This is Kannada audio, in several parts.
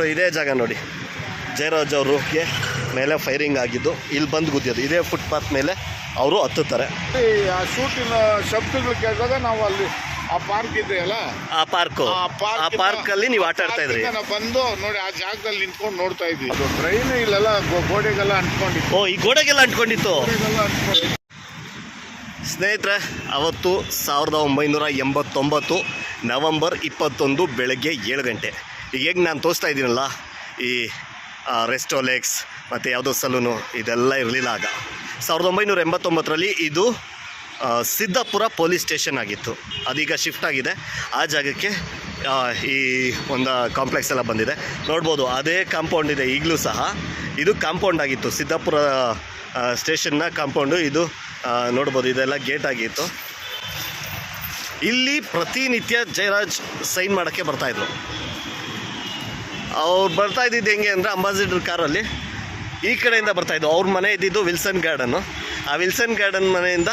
ಸೊ ಇದೇ ಜಾಗ ನೋಡಿ. ಜಯರಾಜ್ ಅವ್ರಿಗೆ ಮೇಲೆ ಫೈರಿಂಗ್ ಆಗಿದ್ದು ಇಲ್ಲಿ ಬಂದು ಗುದ್ದಿದ್ದು. ಇದೇ ಫುಟ್ಪಾತ್ ಮೇಲೆ ಅವರು ಹತ್ತುತ್ತಾರೆ. ಆ ಶೂಟಿನ ಶಬ್ದಗಳು ಕೇಳಿದಾಗ ನಾವು ಅಲ್ಲಿ ಆ ಪಾರ್ಕ್ ಇದೆಯಲ್ಲ ಆ ಪಾರ್ಕು ಆ ಆ ಪಾರ್ಕಲ್ಲಿ ನೀವು ಆಟ ಆಡ್ತಾ ಇದ್ರಿ. ನಾವು ಬಂದು ನೋಡಿ ಆ ಜಾಗದಲ್ಲಿ ನಿಂತ್ಕೊಂಡು ನೋಡ್ತಾ ಇದ್ವಿ ಅದು ಟ್ರೈನ್ ಇಲ್ಲೆಲ್ಲ ಗೋ- ಗೋಡೆಗೆಲ್ಲ ಅಂಟ್ಕೊಂಡಿತ್ತು. ಓ ಈ ಗೋಡೆಗೆಲ್ಲ ಅಂಟ್ಕೊಂಡಿತ್ತು? ಗೋಡೆಗೆಲ್ಲ ಅಂಟ್ಕೊಂಡಿತ್ತು. ಸ್ನೇಹಿತರೆ ಅವತ್ತು ಸಾವಿರದ ಒಂಬೈನೂರ ಎಂಬತ್ತೊಂಬತ್ತು ನವಂಬರ್ ಇಪ್ಪತ್ತೊಂದು ಬೆಳಗ್ಗೆ ಏಳು ಗಂಟೆ. ಈಗ ನಾನು ತೋರಿಸ್ತಾ ಇದ್ದೀನಲ್ಲ ಈ ರೆಸ್ಟೋಲೆಕ್ಸ್ ಮತ್ತು ಯಾವುದೋ ಸಲೂನು ಇದೆಲ್ಲ ಇರಲಿಲ್ಲ ಆಗ. ಸಾವಿರದ ಒಂಬೈನೂರ ಎಂಬತ್ತೊಂಬತ್ತರಲ್ಲಿ ಇದು ಸಿದ್ದಾಪುರ ಪೊಲೀಸ್ ಸ್ಟೇಷನ್ ಆಗಿತ್ತು. ಅದೀಗ ಶಿಫ್ಟ್ ಆಗಿದೆ. ಆ ಜಾಗಕ್ಕೆ ಈ ಒಂದು ಕಾಂಪ್ಲೆಕ್ಸ್ ಎಲ್ಲ ಬಂದಿದೆ. ನೋಡ್ಬೋದು, ಅದೇ ಕಾಂಪೌಂಡ್ ಇದೆ, ಈಗಲೂ ಸಹ. ಇದು ಕಾಂಪೌಂಡ್ ಆಗಿತ್ತು. ಸಿದ್ದಾಪುರ ಸ್ಟೇಷನ್ನ ಕಾಂಪೌಂಡು ಇದು ನೋಡ್ಬೋದು, ಇದೆಲ್ಲ ಗೇಟ್ ಆಗಿತ್ತು. ಇಲ್ಲಿ ಪ್ರತಿನಿತ್ಯ ಜಯರಾಜ್ ಸೈನ್ ಮಾಡೋಕ್ಕೆ ಬರ್ತಾಯಿದ್ರು ಅವ್ರು ಬರ್ತಾ ಇದ್ದಿದ್ದು ಹೆಂಗೆ ಅಂದರೆ ಅಂಬಾಸಿಡರ್ ಕಾರಲ್ಲಿ ಈ ಕಡೆಯಿಂದ ಬರ್ತಾ ಬರ್ತಾಯಿದ್ದು ಅವ್ರ ಮನೆ ಇದ್ದಿದ್ದು ವಿಲ್ಸನ್ ಗಾರ್ಡನ್ನು. ಆ ವಿಲ್ಸನ್ ಗಾರ್ಡನ್ ಮನೆಯಿಂದ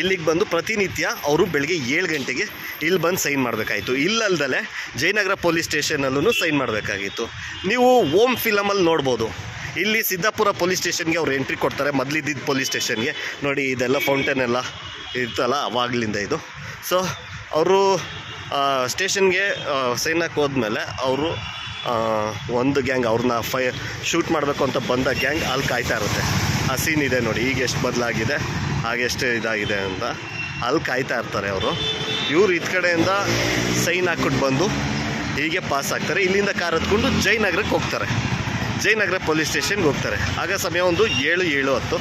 ಇಲ್ಲಿಗೆ ಬಂದು ಪ್ರತಿನಿತ್ಯ ಅವರು ಬೆಳಗ್ಗೆ ಏಳು ಗಂಟೆಗೆ ಇಲ್ಲಿ ಬಂದು ಸೈನ್ ಮಾಡಬೇಕಾಯಿತು. ಇಲ್ಲಲ್ದಲೆ ಜಯನಗರ ಪೊಲೀಸ್ ಸ್ಟೇಷನಲ್ಲೂ ಸೈನ್ ಮಾಡಬೇಕಾಗಿತ್ತು. ನೀವು ಓಮ್ ಫಿಲಮಲ್ಲಿ ನೋಡ್ಬೋದು. ಇಲ್ಲಿ ಸಿದ್ದಾಪುರ ಪೊಲೀಸ್ ಸ್ಟೇಷನ್ಗೆ ಅವ್ರು ಎಂಟ್ರಿ ಕೊಡ್ತಾರೆ. ಮೊದಲಿದ್ದಿದ್ದ ಪೊಲೀಸ್ ಸ್ಟೇಷನ್ಗೆ. ನೋಡಿ, ಇದೆಲ್ಲ ಫೌಂಟೇನ್ ಎಲ್ಲ ಇರ್ತಲ್ಲ ಅವಾಗಲಿಂದ ಇದು. ಸೊ ಅವರು ಸ್ಟೇಷನ್ಗೆ ಸೈನ್ ಹಾಕಿ ಹೋದ್ಮೇಲೆ ಅವರು ಒಂದು ಗ್ಯಾಂಗ್ ಅವ್ರನ್ನ ಫೈ ಶೂಟ್ ಮಾಡಬೇಕು ಅಂತ ಬಂದ ಗ್ಯಾಂಗ್ ಅಲ್ಲಿ ಕಾಯ್ತಾ ಇರುತ್ತೆ. ಆ ಸೀನ್ ಇದೆ ನೋಡಿ, ಈಗ ಎಷ್ಟು ಬದಲಾಗಿದೆ ಹಾಗೆಷ್ಟು ಇದಾಗಿದೆ ಅಂತ. ಅಲ್ಲಿ ಕಾಯ್ತಾ ಇರ್ತಾರೆ ಅವರು. ಇವ್ರು ಇದ್ ಕಡೆಯಿಂದ ಸೈನ್ ಹಾಕ್ಬಿಟ್ಟು ಬಂದು ಹೀಗೆ ಪಾಸ್ ಆಗ್ತಾರೆ. ಇಲ್ಲಿಂದ ಕಾರ್ ಹತ್ಕೊಂಡು ಜಯನಗರಕ್ಕೆ ಹೋಗ್ತಾರೆ. ಜಯನಗರ ಪೊಲೀಸ್ ಸ್ಟೇಷನ್ಗೆ ಹೋಗ್ತಾರೆ. ಆಗ ಸಮಯ ಒಂದು ಏಳು ಏಳು ಹತ್ತು.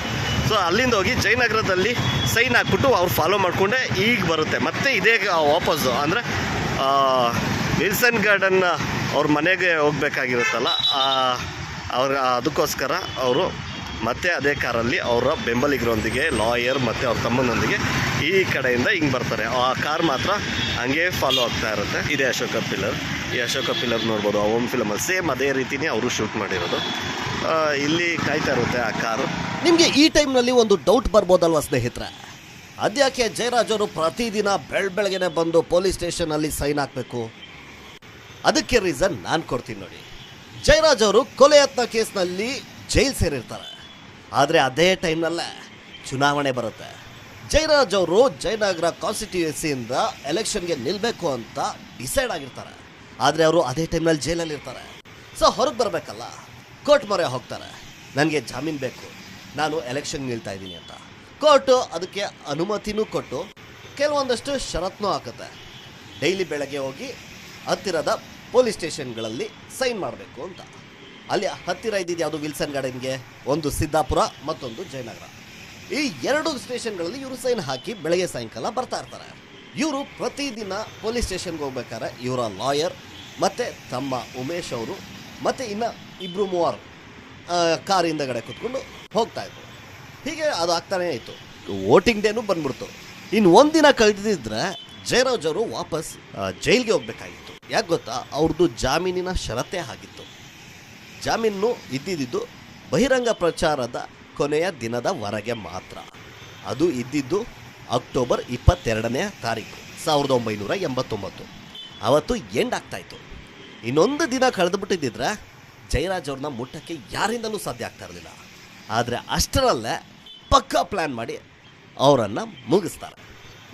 ಸೊ ಅಲ್ಲಿಂದ ಹೋಗಿ ಜಯನಗರದಲ್ಲಿ ಸೈನ್ ಹಾಕ್ಬಿಟ್ಟು ಅವ್ರು ಫಾಲೋ ಮಾಡಿಕೊಂಡೆ ಈಗ ಬರುತ್ತೆ. ಮತ್ತೆ ಇದೇ ವಾಪಸ್ಸು. ಅಂದರೆ ವಿಲ್ಸನ್ ಗಾರ್ಡನ್ ಅವ್ರ ಮನೆಗೆ ಹೋಗ್ಬೇಕಾಗಿರುತ್ತಲ್ಲ ಅವ್ರ ಅದಕ್ಕೋಸ್ಕರ ಅವರು ಮತ್ತೆ ಅದೇ ಕಾರಲ್ಲಿ ಅವರ ಬೆಂಬಲಿಗರೊಂದಿಗೆ, ಲಾಯರ್ ಮತ್ತು ಅವ್ರ ತಮ್ಮನೊಂದಿಗೆ ಈ ಕಡೆಯಿಂದ ಹಿಂಗೆ ಬರ್ತಾರೆ. ಆ ಕಾರ್ ಮಾತ್ರ ಹಂಗೆ ಫಾಲೋ ಆಗ್ತಾ ಇರುತ್ತೆ. ಇದೇ ಅಶೋಕ ಪಿಲ್ಲರ್. ಈ ಅಶೋಕ ಪಿಲ್ಲರ್ ನೋಡ್ಬೋದು, ಆ ಓಮ್ ಫಿಲಮಲ್ಲಿ ಸೇಮ್ ಅದೇ ರೀತಿನೇ ಅವರು ಶೂಟ್ ಮಾಡಿರೋದು. ಇಲ್ಲಿ ಕಾಯ್ತಾ ಇರುತ್ತೆ ಆ ಕಾರು. ನಿಮಗೆ ಈ ಟೈಮ್ನಲ್ಲಿ ಒಂದು ಡೌಟ್ ಬರ್ಬೋದಲ್ವ ಸ್ನೇಹಿತರೆ? ಅದ್ಯಾಕೆ ಜಯರಾಜ್ ಅವರು ಪ್ರತಿದಿನ ಬೆಳ್ ಬೆಳಗ್ಗೆನೆ ಬಂದು ಪೊಲೀಸ್ ಸ್ಟೇಷನಲ್ಲಿ ಸೈನ್ ಹಾಕಬೇಕು? ಅದಕ್ಕೆ ರೀಸನ್ ನಾನು ಕೊಡ್ತೀನಿ ನೋಡಿ. ಜಯರಾಜ್ ಅವರು ಕೊಲೆ ಯತ್ನ ಕೇಸ್ನಲ್ಲಿ ಜೈಲ್ ಸೇರಿರ್ತಾರೆ. ಆದರೆ ಅದೇ ಟೈಮ್ನಲ್ಲೇ ಚುನಾವಣೆ ಬರುತ್ತೆ. ಜಯರಾಜ್ ಅವರು ಜಯನಗರ ಕಾನ್ಸ್ಟಿಟ್ಯೂನ್ಸಿಯಿಂದ ಎಲೆಕ್ಷನ್ಗೆ ನಿಲ್ಲಬೇಕು ಅಂತ ಡಿಸೈಡ್ ಆಗಿರ್ತಾರೆ. ಆದರೆ ಅವರು ಅದೇ ಟೈಮ್ನಲ್ಲಿ ಜೈಲಲ್ಲಿ ಇರ್ತಾರೆ. ಸೊ ಹೊರಗೆ ಬರಬೇಕಲ್ಲ, ಕೋರ್ಟ್ ಮೊರೆ ಹೋಗ್ತಾರೆ. ನನಗೆ ಜಾಮೀನು ಬೇಕು, ನಾನು ಎಲೆಕ್ಷನ್ ನಿಲ್ತಾ ಇದ್ದೀನಿ ಅಂತ. ಕೋರ್ಟು ಅದಕ್ಕೆ ಅನುಮತಿನೂ ಕೊಟ್ಟು ಕೆಲವೊಂದಷ್ಟು ಷರತ್ನೂ ಹಾಕುತ್ತೆ. ಡೈಲಿ ಬೆಳಗ್ಗೆ ಹೋಗಿ ಹತ್ತಿರದ ಪೊಲೀಸ್ ಸ್ಟೇಷನ್ಗಳಲ್ಲಿ ಸೈನ್ ಮಾಡಬೇಕು ಅಂತ. ಅಲ್ಲಿ ಹತ್ತಿರ ಇದ್ದಿದ್ದು ಯಾವುದು ವಿಲ್ಸನ್ ಗಾರ್ಡನ್ಗೆ, ಒಂದು ಸಿದ್ದಾಪುರ, ಮತ್ತೊಂದು ಜಯನಗರ. ಈ ಎರಡು ಸ್ಟೇಷನ್ಗಳಲ್ಲಿ ಇವರು ಸೈನ್ ಹಾಕಿ ಬೆಳಗ್ಗೆ ಸಾಯಂಕಾಲ ಬರ್ತಾ ಇರ್ತಾರೆ. ಇವರು ಪ್ರತಿದಿನ ಪೊಲೀಸ್ ಸ್ಟೇಷನ್ಗೆ ಹೋಗ್ಬೇಕಾದ್ರೆ ಇವರ ಲಾಯರ್, ಮತ್ತು ತಮ್ಮ ಉಮೇಶ್ ಅವರು, ಮತ್ತು ಇನ್ನು ಇಬ್ಬರು ಮೂವರು ಕಾರ್ ಹಿಂದಗಡೆ ಕೂತ್ಕೊಂಡು ಹೋಗ್ತಾ ಇದ್ರು. ಹೀಗೆ ಅದು ಆಗ್ತಾನೇ ಇತ್ತು. ವೋಟಿಂಗ್ ಡೇನೂ ಬಂದ್ಬಿಡ್ತು. ಇನ್ನು ಒಂದಿನ ಕಳೆದಿದ್ರೆ ಜಯರಾಜ್ ಅವರು ವಾಪಸ್ ಜೈಲಿಗೆ ಹೋಗ್ಬೇಕಾಗಿತ್ತು. ಯಾಕೆ ಗೊತ್ತಾ? ಅವ್ರದ್ದು ಜಾಮೀನಿನ ಷರತ್ತೇ ಆಗಿತ್ತು. ಜಾಮೀನು ಇದ್ದಿದ್ದು ಬಹಿರಂಗ ಪ್ರಚಾರದ ಕೊನೆಯ ದಿನದವರೆಗೆ ಮಾತ್ರ. ಅದು ಇದ್ದಿದ್ದು ಅಕ್ಟೋಬರ್ ಇಪ್ಪತ್ತೆರಡನೇ ತಾರೀಕು, ಸಾವಿರದ ಒಂಬೈನೂರ ಎಂಬತ್ತೊಂಬತ್ತು. ಅವತ್ತು ಎಂಡ್ ಆಗ್ತಾಯಿತ್ತು ಇನ್ನೊಂದು ದಿನ ಕಳೆದುಬಿಟ್ಟಿದ್ದಿದ್ರೆ ಜಯರಾಜ್ ಅವ್ರನ್ನ ಮುಟ್ಟಕ್ಕೆ ಯಾರಿಂದಲೂ ಸಾಧ್ಯ ಆಗ್ತಾ ಇರಲಿಲ್ಲ. ಆದರೆ ಅಷ್ಟರಲ್ಲೇ ಪಕ್ಕಾ ಪ್ಲ್ಯಾನ್ ಮಾಡಿ ಅವರನ್ನು ಮುಗಿಸ್ತಾರೆ.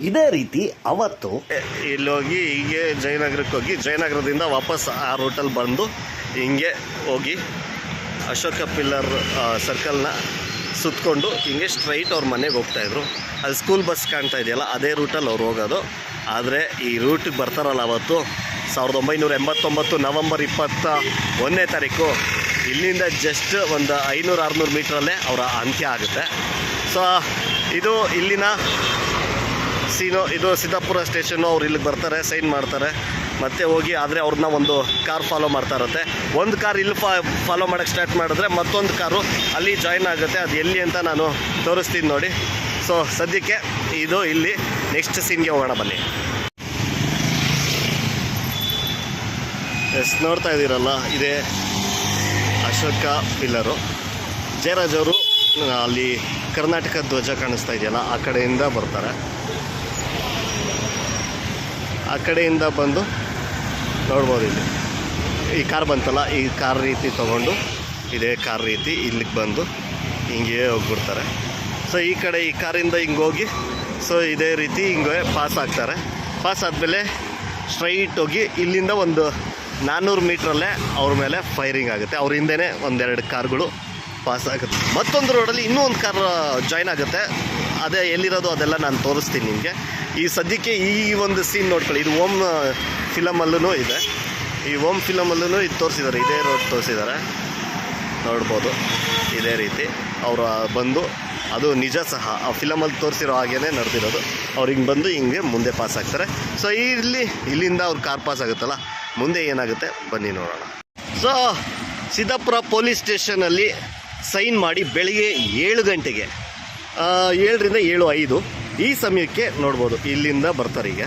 ಇದೇ ರೀತಿ ಅವತ್ತು ಇಲ್ಲೋಗಿ ಹೀಗೆ ಜಯನಗರಕ್ಕೆ ಹೋಗಿ, ಜಯನಗರದಿಂದ ವಾಪಸ್ ಆ ರೂಟಲ್ಲಿ ಬಂದು ಹಿಂಗೆ ಹೋಗಿ ಅಶೋಕ ಪಿಲ್ಲರ್ ಸರ್ಕಲ್ನ ಸುತ್ತಕೊಂಡು ಹಿಂಗೆ ಸ್ಟ್ರೈಟ್ ಅವ್ರ ಮನೆಗೆ ಹೋಗ್ತಾಯಿದ್ರು ಅಲ್ಲಿ ಸ್ಕೂಲ್ ಬಸ್ ಕಾಣ್ತಾ ಇದೆಯಲ್ಲ, ಅದೇ ರೂಟಲ್ಲಿ ಅವ್ರು ಹೋಗೋದು. ಆದರೆ ಈ ರೂಟಿಗೆ ಬರ್ತಾರಲ್ಲ ಅವತ್ತು, ಸಾವಿರದ ಒಂಬೈನೂರ ಎಂಬತ್ತೊಂಬತ್ತು ನವಂಬರ್ ಇಪ್ಪತ್ತ ಒಂದನೇ ತಾರೀಕು. ಇಲ್ಲಿಂದ ಜಸ್ಟ್ ಒಂದು ಐನೂರು ಆರುನೂರು ಮೀಟ್ರಲ್ಲೇ ಅವರ ಅಂತ್ಯ ಆಗುತ್ತೆ. ಸೊ ಇದು ಇಲ್ಲಿನ ಸೀನು, ಇದು ಸಿದ್ದಾಪುರ ಸ್ಟೇಷನ್ನು ಅವ್ರು ಇಲ್ಲಿಗೆ ಬರ್ತಾರೆ, ಸೈನ್ ಮಾಡ್ತಾರೆ. ಮತ್ತೆ ಹೋಗಿ ಆದರೆ ಅವ್ರನ್ನ ಒಂದು ಕಾರ್ ಫಾಲೋ ಮಾಡ್ತಾ ಇರುತ್ತೆ. ಒಂದು ಕಾರ್ ಇಲ್ಲಿ ಫಾ ಫಾಲೋ ಮಾಡೋಕ್ಕೆ ಸ್ಟಾರ್ಟ್ ಮಾಡಿದ್ರೆ ಮತ್ತೊಂದು ಕಾರು ಅಲ್ಲಿ ಜಾಯಿನ್ ಆಗುತ್ತೆ. ಅದು ಎಲ್ಲಿ ಅಂತ ನಾನು ತೋರಿಸ್ತೀನಿ ನೋಡಿ. ಸೊ ಸದ್ಯಕ್ಕೆ ಇದು ಇಲ್ಲಿ ನೆಕ್ಸ್ಟ್ ಸೀನ್ಗೆ ಹೋಗೋಣ ಬನ್ನಿ. ಎಸ್ ನೋಡ್ತಾ ಇದ್ದೀರಲ್ಲ, ಇದೇ ಅಶೋಕ ಪಿಲ್ಲರು ಜಯರಾಜ್ ಅವರು ಅಲ್ಲಿ ಕರ್ನಾಟಕ ಧ್ವಜ ಕಾಣಿಸ್ತಾ ಇದೆಯಲ್ಲ, ಆ ಕಡೆಯಿಂದ ಬರ್ತಾರೆ. ಆ ಕಡೆಯಿಂದ ಬಂದು ನೋಡ್ಬೋದು ಇಲ್ಲಿ. ಈ ಕಾರ್ ಬಂತಲ್ಲ, ಈ ಕಾರ್ ರೀತಿ ತೊಗೊಂಡು ಇದೇ ಕಾರ್ ರೀತಿ ಇಲ್ಲಿಗೆ ಬಂದು ಹಿಂಗೆ ಹೋಗ್ಬಿಡ್ತಾರೆ. ಸೊ ಈ ಕಡೆ ಈ ಕಾರಿಂದ ಹಿಂಗೆ ಹೋಗಿ ಸೊ ಇದೇ ರೀತಿ ಹಿಂಗೆ ಪಾಸ್ ಆಗ್ತಾರೆ. ಪಾಸ್ ಆದಮೇಲೆ ಸ್ಟ್ರೈಟ್ ಹೋಗಿ ಇಲ್ಲಿಂದ ಒಂದು ನಾನ್ನೂರು ಮೀಟ್ರಲ್ಲೇ ಅವ್ರ ಮೇಲೆ ಫೈರಿಂಗ್ ಆಗುತ್ತೆ. ಅವ್ರ ಹಿಂದೆನೇ ಒಂದೆರಡು ಕಾರ್ಗಳು ಪಾಸ್ ಆಗುತ್ತೆ. ಮತ್ತೊಂದು ರೋಡಲ್ಲಿ ಇನ್ನೂ ಒಂದು ಕಾರ್ ಜಾಯ್ನ್ ಆಗುತ್ತೆ. ಅದೇ ಎಲ್ಲಿರೋದು ಅದೆಲ್ಲ ನಾನು ತೋರಿಸ್ತೀನಿ ನಿಮಗೆ. ಈ ಸದ್ಯಕ್ಕೆ ಈ ಒಂದು ಸೀನ್ ನೋಡ್ಕೊಳ್ಳಿ. ಇದು ಓಮ್ ಫಿಲಮಲ್ಲೂ ಇದೆ. ಈ ಓಮ್ ಫಿಲಮಲ್ಲೂ ಇದು ತೋರಿಸಿದ್ದಾರೆ. ಇದೇ ರೋಡ್ ತೋರಿಸಿದ್ದಾರೆ. ನೋಡ್ಬೋದು. ಇದೇ ರೀತಿ ಅವರು ಬಂದು ಅದು ನಿಜ ಸಹ. ಆ ಫಿಲಮಲ್ಲಿ ತೋರಿಸಿರೋ ಹಾಗೇ ನಡೆದಿರೋದು. ಅವ್ರು ಹಿಂಗೆ ಬಂದು ಹಿಂಗೆ ಮುಂದೆ ಪಾಸ್ ಆಗ್ತಾರೆ. ಸೊ ಇಲ್ಲಿ, ಇಲ್ಲಿಂದ ಅವ್ರು ಕಾರ್ ಪಾಸ್ ಆಗುತ್ತಲ್ಲ? ಮುಂದೆ ಏನಾಗುತ್ತೆ? ಬನ್ನಿ ನೋಡೋಣ. ಸೊ ಸಿದ್ದಾಪುರ ಪೊಲೀಸ್ ಸ್ಟೇಷನಲ್ಲಿ ಸೈನ್ ಮಾಡಿ ಬೆಳಿಗ್ಗೆ ಏಳು ಗಂಟೆಗೆ ಏಳರಿಂದ ಏಳು, ಐದು. ಈ ಸಮಯಕ್ಕೆ ನೋಡ್ಬೋದು, ಇಲ್ಲಿಂದ ಬರ್ತಾರೆ ಈಗ.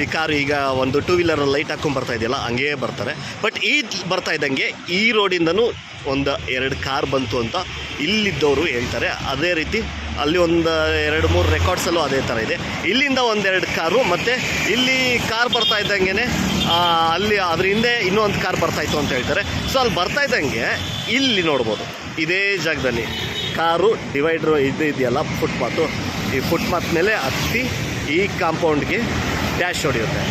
ಈ ಕಾರು ಈಗ ಒಂದು ಟೂ ವೀಲರ್ ಲೈಟ್ ಹಾಕೊಂಡು ಬರ್ತಾ ಇದೆಯಲ್ಲ, ಹಂಗೇ ಬರ್ತಾರೆ. ಬಟ್ ಈ ಬರ್ತಾ ಇದ್ದಂಗೆ ಈ ರೋಡಿಂದನೂ ಒಂದು ಎರಡು ಕಾರ್ ಬಂತು ಅಂತ ಇಲ್ಲಿದ್ದವರು ಹೇಳ್ತಾರೆ. ಅದೇ ರೀತಿ ಅಲ್ಲಿ ಒಂದು ಎರಡು, ಮೂರು ರೆಕಾರ್ಡ್ಸಲ್ಲೂ ಅದೇ ಥರ ಇದೆ. ಇಲ್ಲಿಂದ ಒಂದೆರಡು ಕಾರು, ಮತ್ತು ಇಲ್ಲಿ ಕಾರ್ ಬರ್ತಾ ಇದ್ದಂಗೆ ಅಲ್ಲಿ ಅದ್ರ ಹಿಂದೆ ಇನ್ನೂ ಒಂದು ಕಾರ್ ಬರ್ತಾಯಿತ್ತು ಅಂತ ಹೇಳ್ತಾರೆ. ಸೊ ಅಲ್ಲಿ ಬರ್ತಾ ಇದ್ದಂಗೆ ಇಲ್ಲಿ ನೋಡ್ಬೋದು, ಇದೇ ಜಾಗದಲ್ಲಿ. ಕಾರು ಡಿವೈಡ್ರು ಇದು ಇದೆಯಲ್ಲ ಫುಟ್ಪಾತು. ಈ ಫುಟ್ಪಾತ್ ಮೇಲೆ ಹತ್ತಿ ಈ ಕಾಂಪೌಂಡ್ಗೆ ಡ್ಯಾಶ್ ಹೊಡೆಯುತ್ತೆ.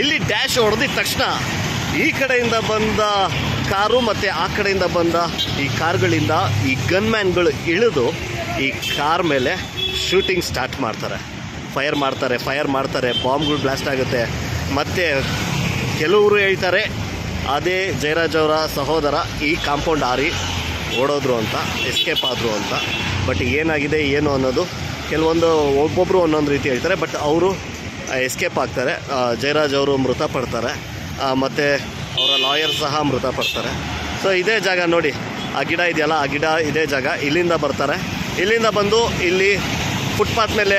ಇಲ್ಲಿ ಡ್ಯಾಶ್ ಹೊಡೆದಿದ ತಕ್ಷಣ ಈ ಕಡೆಯಿಂದ ಬಂದ ಕಾರು ಮತ್ತು ಆ ಕಡೆಯಿಂದ ಬಂದ ಈ ಕಾರ್ಗಳಿಂದ ಈ ಗನ್ಮ್ಯಾನ್ಗಳು ಇಳಿದು ಈ ಕಾರ್ ಮೇಲೆ ಶೂಟಿಂಗ್ ಸ್ಟಾರ್ಟ್ ಮಾಡ್ತಾರೆ. ಫೈರ್ ಮಾಡ್ತಾರೆ ಫೈರ್ ಮಾಡ್ತಾರೆ, ಬಾಂಬ್ಗಳು ಬ್ಲಾಸ್ಟ್ ಆಗುತ್ತೆ. ಮತ್ತು ಕೆಲವರು ಹೇಳ್ತಾರೆ, ಅದೇ ಜಯರಾಜ್ ಅವರ ಸಹೋದರ ಈ ಕಾಂಪೌಂಡ್ ಆರಿ ಓಡೋದ್ರು ಅಂತ ಎಸ್ಕೇಪ್ ಆದರು ಅಂತ ಬಟ್ ಏನಾಗಿದೆ, ಏನು ಅನ್ನೋದು ಕೆಲವೊಂದು ಒಬ್ಬೊಬ್ಬರು ಒಂದೊಂದು ರೀತಿ ಹೇಳ್ತಾರೆ ಬಟ್ ಅವರು ಎಸ್ಕೇಪ್ ಆಗ್ತಾರೆ. ಜಯರಾಜ್ ಅವರು ಮೃತಪಡ್ತಾರೆ. ಮತ್ತು ಅವರ ಲಾಯರ್ ಸಹ ಮೃತಪಡ್ತಾರೆ. ಸೊ ಇದೇ ಜಾಗ ನೋಡಿ, ಆ ಗಿಡ ಇದೆಯಲ್ಲ, ಆ ಗಿಡ ಇದೇ ಜಾಗ, ಇಲ್ಲಿಂದ ಬರ್ತಾರೆ. ಇಲ್ಲಿಂದ ಬಂದು ಇಲ್ಲಿ ಫುಟ್ಪಾತ್ ಮೇಲೆ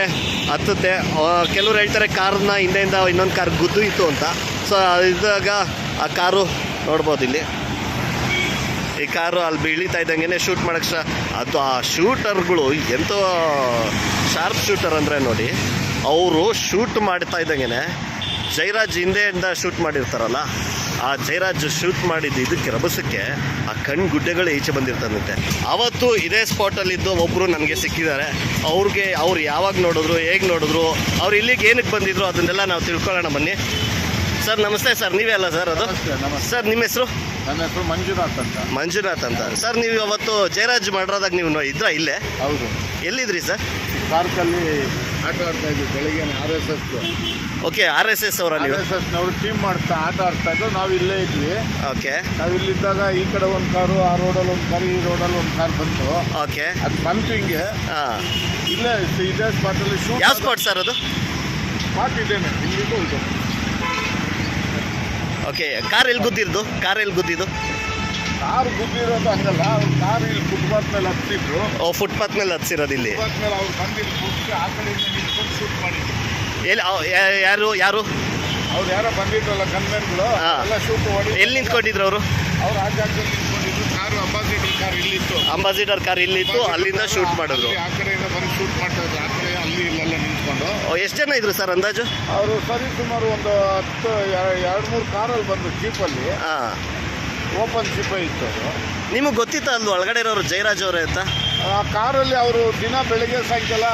ಹತ್ತುತ್ತೆ. ಕೆಲವ್ರು ಹೇಳ್ತಾರೆ, ಕಾರನ್ನ ಹಿಂದೆಯಿಂದ ಇನ್ನೊಂದು ಕಾರ್ ಗುದ್ದು ಇತ್ತು ಅಂತ. ಸೊ ಇದ್ದಾಗ ಆ ಕಾರು ನೋಡ್ಬೋದು ಇಲ್ಲಿ. ಈ ಕಾರು ಅಲ್ಲಿ ಬೀಳಿತಾ ಇದ್ದಂಗೆ ಶೂಟ್ ಮಾಡೋಕ್ಕೆ ಅದು ಆ ಶೂಟರ್ಗಳು ಎಂಥ ಶಾರ್ಪ್ ಶೂಟರ್ ಅಂದರೆ ನೋಡಿ, ಅವರು ಶೂಟ್ ಮಾಡ್ತಾ ಇದ್ದಂಗೆ ಜೈರಾಜ್ ಹಿಂದೆಯಿಂದ ಶೂಟ್ ಮಾಡಿರ್ತಾರಲ್ಲ, ಆ ಜೈರಾಜ್ ಶೂಟ್ ಮಾಡಿದ್ದು ಇದಕ್ಕೆ ರಭಸಕ್ಕೆ ಆ ಕಣ್ಣು ಗುಡ್ಡೆಗಳು ಈಚೆ ಬಂದಿರ್ತದಂತೆ ಅವತ್ತು ಇದೇ ಸ್ಪಾಟಲ್ಲಿದ್ದು ಒಬ್ಬರು ನನಗೆ ಸಿಕ್ಕಿದ್ದಾರೆ. ಅವ್ರಿಗೆ ಅವ್ರು ಯಾವಾಗ ನೋಡಿದ್ರು, ಹೇಗೆ ನೋಡಿದ್ರು, ಅವ್ರು ಇಲ್ಲಿಗೆ ಏನಕ್ಕೆ ಬಂದಿದ್ರು ಅದನ್ನೆಲ್ಲ ನಾವು ತಿಳ್ಕೊಳ್ಳೋಣ ಬನ್ನಿ. ಸರ್ ನಮಸ್ತೆ ಸರ್ ನೀವೇ ಅಲ್ಲ ಸರ್ ಅದು? ನಮಸ್ತೆ ನಮಸ್ತೆ. ಸರ್ ನಿಮ್ಮ ಹೆಸರು? ನನ್ನ ಹೆಸರು ಮಂಜುನಾಥ್ ಅಂತ. ಮಂಜುನಾಥ್ ಅಂತ. ಸರ್ ನೀವು ಅವತ್ತು ಜಯರಾಜ್ ಮಾಡ್ರದಾಗ ನೀವು ಇದ್ರ ಇಲ್ಲೇ? ಹೌದು. ಎಲ್ಲಿದ್ರಿ ಸರ್? ಪಾರ್ಕಲ್ಲಿ ಆಟ ಆಡ್ತಾ ಇದ್ವಿ ಬೆಳಿಗ್ಗೆ R S S okay R S S ಅವರ ಆರ್ ನೀವು ಎಸ್ ಎಸ್ ನವರು ಟೀಮ್ ಮಾಡ್ತಾ ಆಟ ಆಡ್ತಾ ಇದ್ರು ನಾವು ಇಲ್ಲೇ ಇದ್ವಿ. ಓಕೆ. ನಾವು ಇಲ್ಲಿದ್ದಾಗ ಈ ಕಡೆ ಒಂದು ಕಾರು ಆ ರೋಡಲ್ಲಿ ಒಂದು ಕಾರು ಈ ರೋಡಲ್ಲಿ ಒಂದು ಕಾರ್ ಬಂತು. ಓಕೆ. ಅದು ಬಂತು ಹಿಂಗೆ. ಹಾಂ. ಇಲ್ಲೇ ಇದೇ ಸ್ಪಾಟಲ್ಲಿ ಶೂಟ್ ಯಾವ ಸ್ಪಾಟ್ ಸರ್ ಅದು? ಸ್ಪಾಟ್ ಇದ್ದೇನೆ ಇಲ್ಲಿಗೂ ಇದೆ. ಓಕೆ ಕಾರ್ ಎಲ್ಲಿ ಗುದ್ದಿದ್ದು? ಕಾರ್ ಎಲ್ಲಿ ಗುದ್ದಿದ್ದು? ಕಾರ್ ಅಂತ ಹಂಗಲ್ಲ ಕಾರ್ ಇಲ್ಲಿ ಫುಟ್ಪಾತ್ ಮೇಲೆ ಹತ್ತಿದ್ರು ಓ ಫುಟ್ಪಾತ್ ಮೇಲೆ ಹತ್ತಿರೋದು ಇಲ್ಲಿ? ಫುಟ್ಪಾತ್ ಮೇಲೆ ಅವ್ರು ಕೂತ್ಕೊಂಡು ಆ ಕಡೆಯಿಂದ ನಿಂತ್ಕೊಂಡು ಶೂಟ್ ಮಾಡಿದ್ರು. ಎಲ್ಲಿ ಅವ್- ಯಾ- ಯಾರು ಯಾರು? ಅವ್ರು ಯಾರೋ ಬಂದಿದ್ರಲ್ಲ ಗನ್ಮೆನ್ಗಳು ಹಾ. ಎಲ್ಲ ಶೂಟ್ ಹೊಡಿ ಎಲ್ಲಿ ನಿಂತ್ಕೊಂಡಿದ್ರು ಅವರು? ಅವ್ರು ಆ ಜಾಗದಲ್ಲಿ ನಿಂತ್ಕೊಂಡಿದ್ರು ಕಾರು ಅಂಬಾಸಿಡರ್ ಕಾರ್ ಇಲ್ಲಿತ್ತು. ಅಂಬಾಸಿಡರ್ ಕಾರ್ ಇಲ್ಲಿತ್ತು ಅಲ್ಲಿಂದ ಶೂಟ್ ಮಾಡಿದ್ರು. ಆ ಕಡೆಯಿಂದ ಬಂದು ಶೂಟ್ ಮಾಡ್ತಾ ಇದ್ರು. ಆ ಕಡೆ ಇಲ್ಲೆಲ್ಲ ಎಷ್ಟು ಜನ ಇದ್ರು ಸರ್ ಅಂದಾಜು? ಅವರು ಸರಿ ಸುಮಾರು ಒಂದು ಹತ್ತು ಎರಡು ಮೂರು ಕಾರಲ್ಲಿ ಬಂದು ಜೀಪಲ್ಲಿ ಹಾಂ. ಓಪನ್ ಜೀಪ್ ಇತ್ತು ಅದು. ನಿಮಗೆ ಗೊತ್ತಿತ್ತ ಅಲ್ಲಿ ಒಳಗಡೆ ಇರೋರು ಜಯರಾಜ್ ಅವರೇ ಅಂತ? ಆ ಕಾರಲ್ಲಿ ಅವರು ದಿನ ಬೆಳಗ್ಗೆ ಸಾಯಂಕಾಲ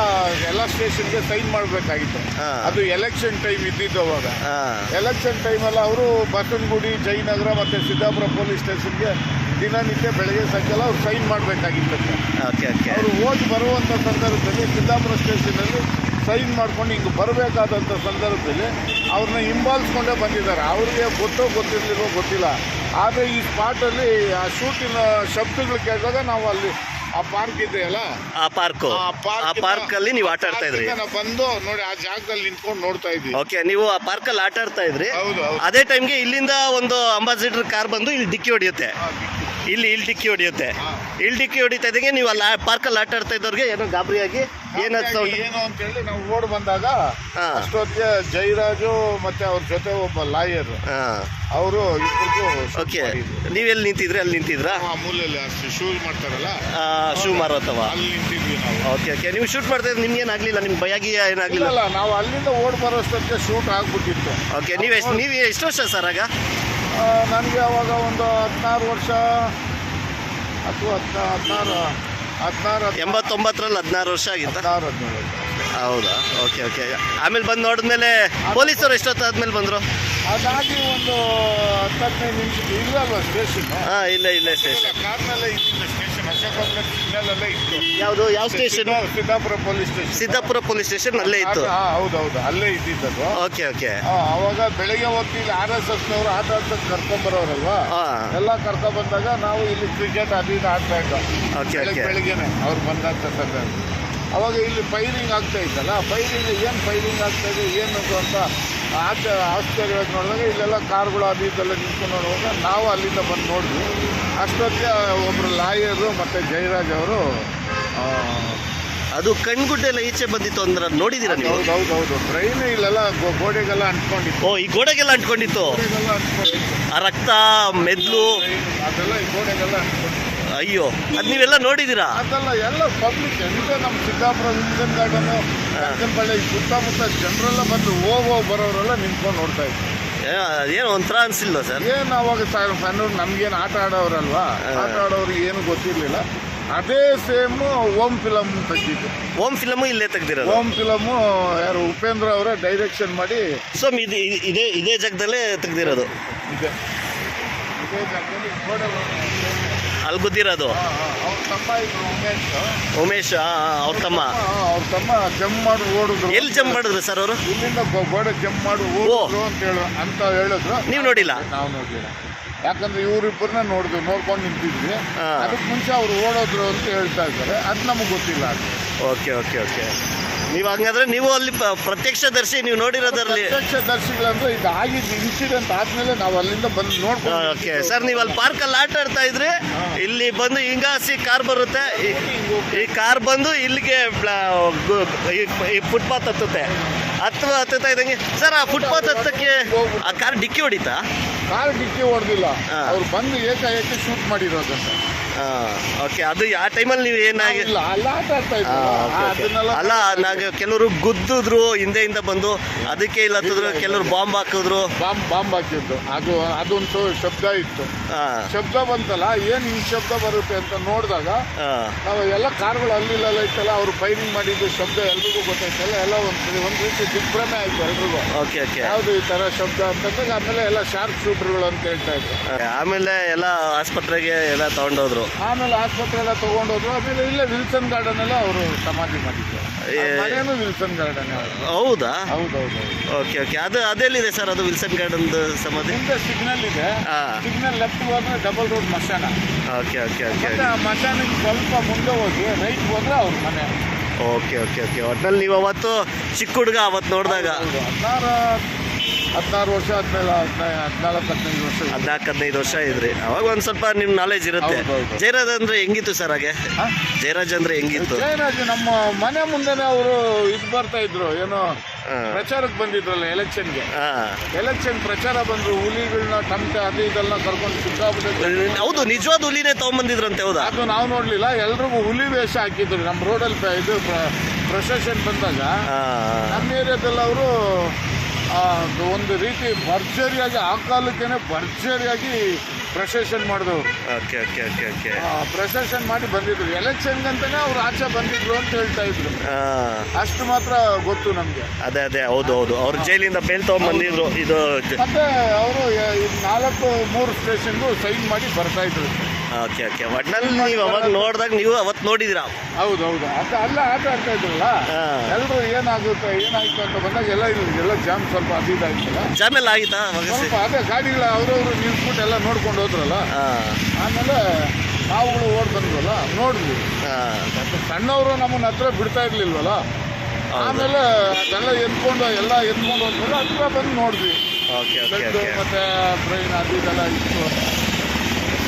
ಎಲ್ಲ ಸ್ಟೇಷನ್ಗೆ ಸೈನ್ ಮಾಡಬೇಕಾಗಿತ್ತು. ಹಾ. ಅದು ಎಲೆಕ್ಷನ್ ಟೈಮ್ ಇದ್ದಿದ್ದು ಅವಾಗ. ಹಾಂ. ಎಲೆಕ್ಷನ್ ಟೈಮಲ್ಲಿ ಅವರು ಬಸವನಗುಡಿ ಜಯನಗರ ಮತ್ತು ಸಿದ್ದಾಪುರ ಪೊಲೀಸ್ ಸ್ಟೇಷನ್ಗೆ ದಿನನಿತ್ಯ ಬೆಳಗ್ಗೆ ಸಾಯಂಕಾಲ ಅವ್ರು ಸೈನ್ ಮಾಡಬೇಕಾಗಿತ್ತು ಓಕೆ ಓಕೆ. ಅವರು ಹೋಗಿ ಬರುವಂಥ ಸಂದರ್ಭದಲ್ಲಿ ಸಿದ್ದಾಪುರ ಸ್ಟೇಷನಲ್ಲಿ ಸೈನ್ ಮಾಡ್ಕೊಂಡು ಹಿಂಗೆ ಬರಬೇಕಾದಂಥ ಸಂದರ್ಭದಲ್ಲಿ ಅವ್ರನ್ನ ಹಿಂಬಾಲಿಸ್ಕೊಂಡೇ ಬಂದಿದ್ದಾರೆ. ಅವ್ರಿಗೆ ಗೊತ್ತೋ ಗೊತ್ತಿರಲಿಲ್ವೋ ಗೊತ್ತಿಲ್ಲ. ಆದರೆ ಈ ಸ್ಪಾಟಲ್ಲಿ ಆ ಶೂಟಿನ ಶಬ್ದಗಳು ಕೇಳಿದಾಗ ನಾವು ಅಲ್ಲಿ ಆ ಪಾರ್ಕ್ ಇದೆಯಲ್ಲ? ಆ ಪಾರ್ಕ್ ಆ ಪಾರ್ಕ್ ಅಲ್ಲಿ ನೀವು ಆಟ ಆಡ್ತಾ ಇದ್ರಿ. ಬಂದು ನೋಡಿ ಆ ಜಾಗದಲ್ಲಿ ನಿಂತ್ಕೊಂಡು ನೋಡ್ತಾ ಇದ್ವಿ. ಓಕೆ ನೀವು ಆ ಪಾರ್ಕಲ್ಲಿ ಆಟ ಆಡ್ತಾ ಇದ್ರಿ. ಅದೇ ಟೈಮ್ಗೆ ಇಲ್ಲಿಂದ ಒಂದು ಅಂಬಾಸಿಡರ್ ಕಾರ್ ಬಂದು ಇಲ್ಲಿ ಡಿಕ್ಕಿ ಹೊಡೆಯುತ್ತೆ. ಇಲ್ಲಿ ಇಲ್ಲಿ ಡಿಕ್ಕಿ ಹೊಡಿಯುತ್ತೆ. ಹಾ. ಇಲ್ಲಿ ಡಿಕ್ಕಿ ಹೊಡಿತಾ ಇದ್ದಂಗೆ ನೀವು ಅಲ್ಲಿ ಪಾರ್ಕಲ್ಲಿ ಆಟ ಆಡ್ತಾ ಇದ್ದವ್ರಿಗೆ ಏನೋ ಗಾಬರಿಯಾಗಿ ಏನಾದ್ ಸೌಂಡ್ ಏನು ಅಂತ ಹೇಳಿ ನಾವು ಓಡ್ ಬಂದಾಗ ಹಾ. ಅಷ್ಟೊತ್ತಿಗೆ ಜೈರಾಜು ಮತ್ತೆ ಅವ್ರ ಜೊತೆ ಒಬ್ಬ ಲಾಯರ್ ಹಾಂ. ಅವರು ಇಬ್ಬರಿಗೂ ಓಕೆ. ನೀವೆಲ್ಲಿ ನಿಂತಿದ್ರಿ? ಅಲ್ಲಿ ನಿಂತಿದ್ರಾ? ಶೂ ಮೂಲೆಯಲ್ಲಿ ಅಷ್ಟು ಶೂಸ್ ಮಾಡ್ತಾರಲ್ಲ? ಶೂ ಮಾರೋತವ. ಅಲ್ಲಿ ನಿಂತಿದ್ವಿ ನಾವು. Okay okay. ನೀವು ಶೂಟ್ ಮಾಡ್ತಾ ಇದ್ರೆ ನಿಮ್ಗೆ ಏನಾಗ್ಲಿಲ್ಲ ನಿಮ್ಗೆ ಭಯಾಗಿ ಏನಾಗಲಿಲ್ಲ? ಇಲ್ಲ ನಾವು ಅಲ್ಲಿಂದ ಓಡ್ ಬರೋಷ್ಟೊತ್ತಿಗೆ ಶೂಟ್ ಆಗ್ಬಿಟ್ಟಿತ್ತು. ಓಕೆ ನೀವು ಎಷ್ಟು ನೀವು ಎಷ್ಟು ವರ್ಷ ಸರ್ ಆಗ? ಆ, ನನಗೆ ಅವಾಗ ಒಂದು ಹದಿನಾರು ವರ್ಷ ಅಥವಾ ಹದಿನ ಹದಿನಾರು ಹದಿನಾರು ಎಂಬತ್ತೊಂಬತ್ತರಲ್ಲಿ ಹದಿನಾರು ವರ್ಷ ಆಗಿತ್ತು? ಹದಿನಾರು ಹದಿನೇಳು ಹೌದಾ? Okay okay. ಆಮೇಲೆ ಬಂದು ನೋಡಿದ್ಮೇಲೆ ಪೊಲೀಸರು ಎಷ್ಟೊತ್ತಾದ್ಮೇಲೆ ಬಂದರು? ಅದಾಗಿ ಒಂದು ಹತ್ತು ನಿಮಿಷ. ನಿಮಿಷಕ್ಕೆ ಇಲ್ಲಲ್ವ ಸ್ಟೇಷನ್? ಹಾಂ ಇಲ್ಲ ಇಲ್ಲ ಸ್ಟೇಷನ್. ಕಾರ್ನಲ್ಲೇ ಇದ್ದಿದ್ದು ಇತ್ತು. ಯಾವುದು? ಯಾವ station Siddapura police station Siddapura police station ಅಲ್ಲೇ ಇತ್ತು. ಹಾ ಹೌದೌದು ಅಲ್ಲೇ ಇದ್ದಿದ್ದದು. Okay okay. ಅವಾಗ ಬೆಳಿಗ್ಗೆ ಹೊತ್ತು ಇಲ್ಲಿ ಆರ್ ಎಸ್ ಎಸ್ನವರು ಆಟ ಆಡ್ಸಕ್ ಕರ್ಕೊಂಬರೋರಲ್ವಾ? ಎಲ್ಲ ಕರ್ಕೊಂಡ್ ಬಂದಾಗ ನಾವು ಇಲ್ಲಿ ಕ್ರಿಕೆಟ್ ಅದು ಇದು ಆಡ್ತಾ ಇದ್ದೋ. ಬೆಳಿಗ್ಗೆನೆ ಅವ್ರು ಬಂದಂತ ಸಂದರ್ಭ. ಅವಾಗ ಇಲ್ಲಿ ಫೈರಿಂಗ್ ಆಗ್ತಾ ಇತ್ತಲ್ಲ ಫೈರಿಂಗ್ ಏನು ಫೈರಿಂಗ್ ಆಗ್ತಾ ಇದೆ ಏನು ಅಂತ ಆಚೆ ಆಶ್ಚರ್ಯ ನೋಡಿದಾಗ ಇಲ್ಲೆಲ್ಲ ಕಾರ್ಗಳು ಅದು ಇದೆಲ್ಲ ನಿಂತ್ಕೊಂಡು ನೋಡುವಾಗ ನಾವು ಅಲ್ಲಿಂದ ಬಂದು ನೋಡಿದ್ವಿ. ಅಷ್ಟೊತ್ತಿಗೆ ಒಬ್ಬರು ಲಾಯರು ಮತ್ತು ಜಯರಾಜ್ ಅವರು ಅದು ಕಣ್ಗುಡ್ಡೆಲ್ಲ ಈಚೆ ಬಂದಿತ್ತು ಅಂದ್ರೆ ನೋಡಿದ್ದೀರಾ ನೀವು? ಹೌದು ಹೌದು ಹೌದು. ಟ್ರೈನ್ ಇಲ್ಲೆಲ್ಲ ಗೋ- ಗೋಡೆಗೆಲ್ಲ ಅಂಟ್ಕೊಂಡಿತ್ತು. ಓ ಈ ಗೋಡೆಗೆಲ್ಲ ಅಂಟ್ಕೊಂಡಿತ್ತು? ಗೋಡೆಗೆಲ್ಲ ಅಂಟ್ಕೊಂಡಿತ್ತು. ಆ ರಕ್ತ ಮೆದ್ಲು ಟ್ರೈನ್ ಅದೆಲ್ಲ ಈ ಗೋಡೆಗೆಲ್ಲ ಅಂಟ್ಕೊಂಡಿತ್ತು. ಅಯ್ಯೋ ಅದು ನೀವೆಲ್ಲ ನೋಡಿದ್ದೀರಾ? ಅದೆಲ್ಲ ಎಲ್ಲ ಪಬ್ಲಿಕ್ ಎಂತ ನಮ್ಮ ಸಿದ್ದಾಪುರ ಹಿಂದಿನ ಗಾರ್ಡನು ಕಂಕನಬಳ್ಳಿ ಸುತ್ತಮುತ್ತ ಜನರೆಲ್ಲ ಬಂದು ಹೋಗೋ ಬರೋರೆಲ್ಲ ನಿಂತ್ಕೊಂಡು ನೋಡ್ತಾ ಇದ್ರು. ಏ- ಏನೋ ಒಂಥರ ಅನ್ಸಿಲ್ಲ ಸರ್? ಏನು ಅವಾಗ ಸಣ್ಣವ್ರು ನಮ್ಗೇನು ಆಟ ಆಡೋರಲ್ವಾ? ಆಟ ಆಡೋರಿಗೆ ಏನು ಗೊತ್ತಿರಲಿಲ್ಲ. ಅದೇ ಸೇಮು ಓಮ್ ಫಿಲಮ್ ತೆಗ್ದಿದ್ದು. ಓಮ್ ಫಿಲಮು ಇಲ್ಲೇ ತೆಗ್ದಿರ ಓಮ್ ಫಿಲಮು ಯಾರು ಉಪೇಂದ್ರ ಅವರೇ ಡೈರೆಕ್ಷನ್ ಮಾಡಿ ಸೊ ಇದು ಇದೇ ಇದೇ ಜಾಗದಲ್ಲೇ ತೆಗ್ದಿರೋದು. ಇದೆ. ಇದೇ ಜಾಗದಲ್ಲಿ ಗೋಡೆ ಅಲ್ಲಿ ಗುದ್ದಿರೋದು ಅವ್ರ ತಮ್ಮ ಇದ್ರು ಉಮೇಶ್. ಅವ್ರ ತಮ್ಮ. ಅವ್ರ ತಮ್ಮ ಜಂಪ್ ಮಾಡಿ ಓಡಿದ್ರು. ಎಲ್ಲಿ ಜಂಪ್ ಮಾಡಿದ್ರು ಸರ್ ಅವರು? ಇಲ್ಲಿಂದ ಗೋಡೆ ಜಂಪ್ ಮಾಡಿ ಓಡಿದ್ರು ಅಂತ ಹೇಳು ಅಂತ ಹೇಳಿದ್ರು. ನೀವು ನೋಡಿಲ್ಲ? ನಾವು ನೋಡಿಲ್ಲ. ಯಾಕಂದ್ರೆ ಇವರಿಬ್ಬರನ್ನ ನೋಡಿದ್ವಿ ನೋಡ್ಕೊಂಡು ನಿಂತಿದ್ವಿ. ಅದಕ್ಕೆ ಮುಂಚೆ ಅವ್ರು ಓಡೋದ್ರು ಅಂತ ಹೇಳ್ತಾ ಇದ್ದಾರೆ. ಅದು ನಮಗೆ ಗೊತ್ತಿಲ್ಲ. ಅದು ಓಕೆ ಓಕೆ ಓಕೆ. ನೀವು ಹಂಗಾದ್ರೆ ನೀವು ಅಲ್ಲಿ ಪ- ಪ್ರತ್ಯಕ್ಷದರ್ಶಿ ನೀವು ನೋಡಿರೋದ್ರಲ್ಲಿ ಪ್ರತ್ಯಕ್ಷ ದರ್ಶಿಗಳಂದ್ರೆ ಇದು ಆಗಿದ್ದು ಇನ್ಸಿಡೆಂಟ್ ಆದ್ಮೇಲೆ ನಾವು ಅಲ್ಲಿಂದ ಬಂದು ನೋಡ್ಕೊಂಡು ಓಕೆ ಸರ್ ನೀವು ಅಲ್ಲಿ ಪಾರ್ಕಲ್ಲಿ ಆಟ ಆಡ್ತಾ ಇದ್ರಿ. ಇಲ್ಲಿ ಬಂದು ಹಿಂಗಾಸಿ ಕಾರ್ ಬರುತ್ತೆ. ಈ- ಈ ಕಾರ್ ಬಂದು ಇಲ್ಲಿಗೆ ಬ್ಲ- ಗು- ಈ- ಈ ಫುಟ್ಪಾತ್ ಹತ್ತುತ್ತೆ. ಹತ್ತು ಹತ್ತುತ್ತಾ ಇದ್ದಂಗೆ. ಸರ್ ಆ ಫುಟ್ಪಾತ್ ಹತ್ತಕ್ಕೆ ಆ ಕಾರ್ ಡಿಕ್ಕಿ ಹೊಡಿತಾ? ಕಾರ್ ಡಿಕ್ಕಿ ಹೊಡೆದಿಲ್ಲ. ಹಾ. ಅವ್ರು ಬಂದು ಏಕಾಏಕಿ ಶೂಟ್ ಮಾಡಿರೋದಂತ ಓಕೆ ಅದು ಆ ಟೈಮಲ್ಲಿ ನೀವು ಏನಾಗಿ ಅಲ್ಲ ಅಲ್ಲ ನಾಗ ಕೆಲವರು ಗುದ್ದಿದ್ರು ಹಿಂದೆಯಿಂದ ಬಂದು ಅದಕ್ಕೆ ಇಲ್ಲ ಹತ್ತಿದ್ರು ಕೆಲವರು ಬಾಂಬ್ ಹಾಕಿದ್ರು. ಬಾಂಬ್ ಬಾಂಬ್ ಹಾಕಿದ್ದು. ಅದು ಅದೊಂದು ಶಬ್ದ ಇತ್ತು. ಶಬ್ದ ಬಂತಲ್ಲ ಏನು ಈ ಶಬ್ದ ಬರುತ್ತೆ ಅಂತ ನೋಡಿದಾಗ ನಾವು ಎಲ್ಲ ಕಾರ್ಗಳು ಅಲ್ಲಿಲ್ಲ ಇತ್ತಲ್ಲ ಅವರು ಫೈರಿಂಗ್ ಮಾಡಿದ್ದು ಶಬ್ದ ಎಲ್ರಿಗೂ ಗೊತ್ತಾಯ್ತಲ್ಲ ಎಲ್ಲ ಒಂದು ಒಂದು ರೀತಿ ದಿಗ್ಭ್ರಮೆ ಆಯ್ತು ಎಲ್ರಿಗೂ. ಓಕೆ ಓಕೆ ಯಾವುದು ಈ ಥರ ಶಬ್ದ ಅಂತಂದಾಗ ಆಮೇಲೆ ಎಲ್ಲ ಶಾರ್ಪ್ ಶೂಟರ್ಗಳು ಅಂತ ಹೇಳ್ತಾ ಇದ್ರು. ಆಮೇಲೆ ಎಲ್ಲ ಆಸ್ಪತ್ರೆಗೆ ಎಲ್ಲ ತಗೊಂಡೋದ್ರು. ಆಮೇಲೆ ಆಸ್ಪತ್ರೆ ಎಲ್ಲ ತಗೊಂಡೋದ್ರು ಆಮೇಲೆ ಇಲ್ಲೇ ವಿಲ್ಸನ್ ಗಾರ್ಡನ್ ಎಲ್ಲ ಅವರು ಸಮಾಧಿ ಮಾಡಿದ್ರು. ಮನೇನು ವಿಲ್ಸನ್ ಗಾರ್ಡನ್ ಹೌದಾ? ಹೌದೌದು ಓಕೆ ಓಕೆ. ಅದು ಅದೆಲ್ಲಿದೆ ಸರ್ ಅದು ವಿಲ್ಸನ್ ಗಾರ್ಡನ್ ಸಮಾಧಿ? ಮುಂದೆ ಸಿಗ್ನಲ್ ಇದೆ. ಸಿಗ್ನಲ್ ಲೆಫ್ಟ್ ಹೋದ್ರೆ ಡಬಲ್ ರೋಡ್ ಮಶಾನ ಓಕೆ ಓಕೆ ಓಕೆ ಮಶಾನಿಗೆ ಸ್ವಲ್ಪ ಮುಂದೆ ಹೋಗಿ ರೈಟ್ ಹೋದ್ರೆ ಅವ್ರ ಮನೆ. Okay okay okay. ಒಟ್ನಲ್ಲಿ ನೀವು ಅವತ್ತು ಚಿಕ್ಕ ಹುಡುಗ ಅವತ್ತು ನೋಡಿದಾಗ. ಹೌದು. ಹದಿನಾರು ಹದಿನಾರು ವರ್ಷ ಆದ್ಮೇಲೆ ಹದಿನಾಲ್ಕು ಹದಿನೈದು ವರ್ಷ. ಹದಿನಾಲ್ಕು ಹದಿನೈದು ವರ್ಷ ಇದ್ರಿ. ಅವಾಗ ಒಂದು ಸ್ವಲ್ಪ ನಿಮ್ಮ ನಾಲೆಜ್ ಇರುತ್ತೆ. ಜಯರಾಜ್ ಅಂದ್ರೆ ಹೆಂಗಿತ್ತು ಸರ್ ಹಾಗೆ? ಜೈರಾಜ್ ಜಯರಾಜ್ ಅಂದ್ರೆ ಹೆಂಗಿತ್ತು? ಜಯರಾಜ್ ನಮ್ಮ ಮನೆ ಮುಂದೆನೆ ಅವರು ಇದು ಬರ್ತಾ ಇದ್ರು. ಏನೋ ಪ್ರಚಾರಕ್ಕೆ ಬಂದಿದ್ರಲ್ಲ ಎಲೆಕ್ಷನ್ಗೆ ಎಲೆಕ್ಷನ್ ಪ್ರಚಾರ ಬಂದ್ರು. ಹುಲಿಗಳನ್ನ ಟಮಟೆ ಅದು ಇದೆಲ್ಲ ಕರ್ಕೊಂಡು ಸಿಕ್ಕಾಬಿಟ್ಟು. ಹೌದು ನಿಜವಾದ ಹುಲಿನೇ ತಗೊಂಬಂದಿದ್ರಂತೆ ಹೌದಾ? ಅದು ನಾವು ನೋಡ್ಲಿಲ್ಲ. ಎಲ್ರಿಗೂ ಹುಲಿ ವೇಷ ಹಾಕಿದ್ರು. ನಮ್ಮ ರೋಡಲ್ಲಿ ಇದು ಪ್ರೊಸೆಷನ್ ಬಂದಾಗ. ನಮ್ಮ ಏರಿಯಾದಲ್ಲಿ ಅವರು ಒಂದು ರೀತಿ ಭರ್ಜರಿಯಾಗಿ ಆ ಕಾಲಕ್ಕೇನೆ ಭರ್ಜರಿಯಾಗಿ ಪ್ರೊಸೆಷನ್ ಮಾಡಿದವರು. Okay okay okay okay. Procession ಮಾಡಿ ಬಂದಿದ್ರು. ಎಲೆಕ್ಷನ್ಗಂತಾನೆ ಅವ್ರು ಆಚೆ ಬಂದಿದ್ರು ಅಂತ ಹೇಳ್ತಾ ಇದ್ರು. ಅಷ್ಟು ಮಾತ್ರ ಗೊತ್ತು ನಮಗೆ. ಅದೇ ಅದೇ ಹೌದು ಹೌದು. ಅವ್ರು ಜೈಲಿಂದ ಬೇಲ್ ತಗೊಂಬಂದಿದ್ರು ಇದು ಮತ್ತೆ ಅವರು ನಾಲ್ಕು ಮೂರು ಸ್ಟೇಷನ್ಗೂ ಸೈನ್ ಮಾಡಿ ಬರ್ತಾ ಇದ್ರು. ಓಕೆ ಓಕೆ ಒಟ್ನಲ್ಲಿ ನೀವು ಅವಾಗ ನೋಡಿದಾಗ ನೀವು ಅವತ್ತು ನೋಡಿದಿರ ಹೌದು ಹೌದು. ಅದು ಅಲ್ಲ ಆಟ ಆಡ್ತಾ ಇದ್ರಲ್ಲ. ಎಲ್ಲರೂ ಏನಾಗುತ್ತೆ ಏನಾಯ್ತು ಅಂತ ಬಂದಾಗ ಎಲ್ಲ ಎಲ್ಲ ಜಾಮ್ ಸ್ವಲ್ಪ ಅದು ಜಾಮ್ ಎಲ್ಲ ಆಗಿತ್ತಾ? ಸ್ವಲ್ಪ ಅದೇ ಗಾಡಿಗಳ ಅವರವರು ನಿಲ್ಸ್ಬಿಟ್ಟು ಎಲ್ಲ ನೋಡ್ಕೊಂಡು ಹೋದ್ರಲ್ಲ? ಆಮೇಲೆ ನಾವುಗಳು ಓಡ್ ಬಂದ್ವಲ್ಲ ನೋಡಿದ್ವಿ. ಸಣ್ಣವರು ನಮ್ಮನ್ನ ಹತ್ರ ಬಿಡ್ತಾ ಇರ್ಲಿಲ್ವಲ್ಲ? ಆಮೇಲೆ ಅದೆಲ್ಲ ಎತ್ಕೊಂಡು ಎಲ್ಲ ಎತ್ಕೊಂಡು ಹೋದ್ಮೇಲೆ ಹತ್ರ ಬಂದು ನೋಡಿದ್ವಿ. ಮತ್ತೆ ಬ್ರೈನ್ ಅದು ಇದೆಲ್ಲ ಇತ್ತು.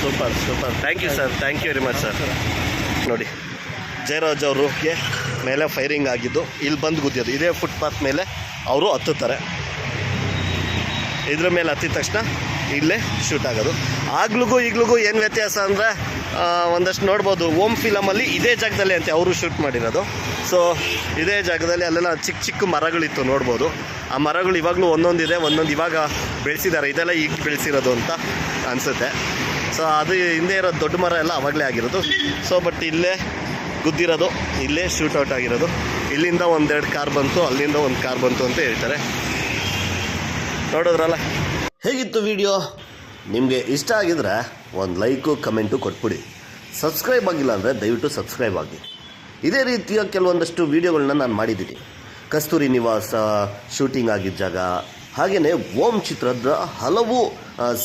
Super super. Thank you sir thank you very much sir ನೋಡಿ, ಜಯರಾಜ್ ಅವ್ರಿಗೆ ಮೇಲೆ ಫೈರಿಂಗ್ ಆಗಿದ್ದು, ಇಲ್ಲಿ ಬಂದು ಗುದ್ದಿದ್ದು. ಇದೇ ಫುಟ್ಪಾತ್ ಮೇಲೆ ಅವರು ಹತ್ತುತ್ತಾರೆ. ಇದ್ರ ಮೇಲೆ ಹತ್ತಿದ ತಕ್ಷಣ ಇಲ್ಲೇ ಶೂಟ್ ಆಗೋದು. ಆಗ್ಲಿಗೂ ಈಗ್ಲಿಗೂ ಏನು ವ್ಯತ್ಯಾಸ ಅಂದರೆ ಒಂದಷ್ಟು ನೋಡ್ಬೋದು, ಓಮ್ ಫಿಲಮಲ್ಲಿ ಇದೇ ಜಾಗದಲ್ಲಿ ಅಂತೆ ಅವರು ಶೂಟ್ ಮಾಡಿರೋದು. ಸೊ ಇದೇ ಜಾಗದಲ್ಲಿ ಅಲ್ಲೆಲ್ಲ ಚಿಕ್ಕ ಚಿಕ್ಕ ಮರಗಳಿತ್ತು ನೋಡ್ಬೋದು. ಆ ಮರಗಳು ಇವಾಗಲೂ ಒಂದೊಂದಿದೆ, ಒಂದೊಂದು ಇವಾಗ ಬೆಳೆಸಿದ್ದಾರೆ. ಇದೆಲ್ಲ ಈಗ ಬೆಳೆಸಿರೋದು ಅಂತ ಅನಿಸುತ್ತೆ. ಸೊ ಅದು ಹಿಂದೆ ಇರೋ ದೊಡ್ಡ ಮರ ಎಲ್ಲ ಅವಾಗಲೇ ಆಗಿರೋದು. ಸೊ ಬಟ್ ಇಲ್ಲೇ ಗುದ್ದಿರೋದು, ಇಲ್ಲೇ ಶೂಟೌಟ್ ಆಗಿರೋದು. ಇಲ್ಲಿಂದ ಒಂದೆರಡು ಕಾರ್ ಬಂತು, ಅಲ್ಲಿಂದ ಒಂದು ಕಾರ್ ಬಂತು ಅಂತ ಹೇಳ್ತಾರೆ. ನೋಡಿದ್ರಲ್ಲ? ಹೇಗಿತ್ತು ವಿಡಿಯೋ ನಿಮಗೆ ಇಷ್ಟ ಆಗಿದ್ರೆ ಒಂದು ಲೈಕು ಕಮೆಂಟು ಕೊಟ್ಬಿಡಿ. ಸಬ್ಸ್ಕ್ರೈಬ್ ಆಗಿಲ್ಲ ಅಂದರೆ ದಯವಿಟ್ಟು ಸಬ್ಸ್ಕ್ರೈಬ್ ಆಗಿ. ಇದೇ ರೀತಿಯ ಕೆಲವೊಂದಷ್ಟು ವೀಡಿಯೋಗಳನ್ನ ನಾನು ಮಾಡಿದ್ದೀನಿ. ಕಸ್ತೂರಿ ನಿವಾಸ ಶೂಟಿಂಗ್ ಆಗಿದ್ದ ಜಾಗ ಹಾಗೆಯೇ ಓಂ ಚಿತ್ರದ ಹಲವು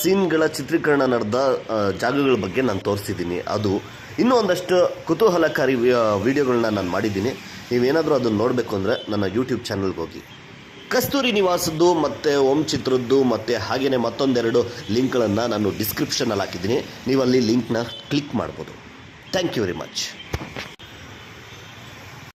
ಸೀನ್ಗಳ ಚಿತ್ರೀಕರಣ ನಡೆದ ಜಾಗಗಳ ಬಗ್ಗೆ ನಾನು ತೋರಿಸಿದ್ದೀನಿ. ಅದು ಇನ್ನೂ ಒಂದಷ್ಟು ಕುತೂಹಲಕಾರಿ ವಿಡಿಯೋಗಳನ್ನ ನಾನು ಮಾಡಿದ್ದೀನಿ. ನೀವೇನಾದರೂ ಅದನ್ನು ನೋಡಬೇಕು ಅಂದರೆ ನನ್ನ ಯೂಟ್ಯೂಬ್ ಚಾನಲ್ಗೆ ಹೋಗಿ. ಕಸ್ತೂರಿ ನಿವಾಸದ್ದು ಮತ್ತು ಓಂ ಚಿತ್ರದ್ದು ಮತ್ತು ಹಾಗೆಯೇ ಮತ್ತೊಂದೆರಡು ಲಿಂಕ್ಗಳನ್ನು ನಾನು ಡಿಸ್ಕ್ರಿಪ್ಷನಲ್ಲಿ ಹಾಕಿದ್ದೀನಿ. ನೀವು ಅಲ್ಲಿ ಲಿಂಕ್ನ ಕ್ಲಿಕ್ ಮಾಡ್ಬೋದು. Thank you very much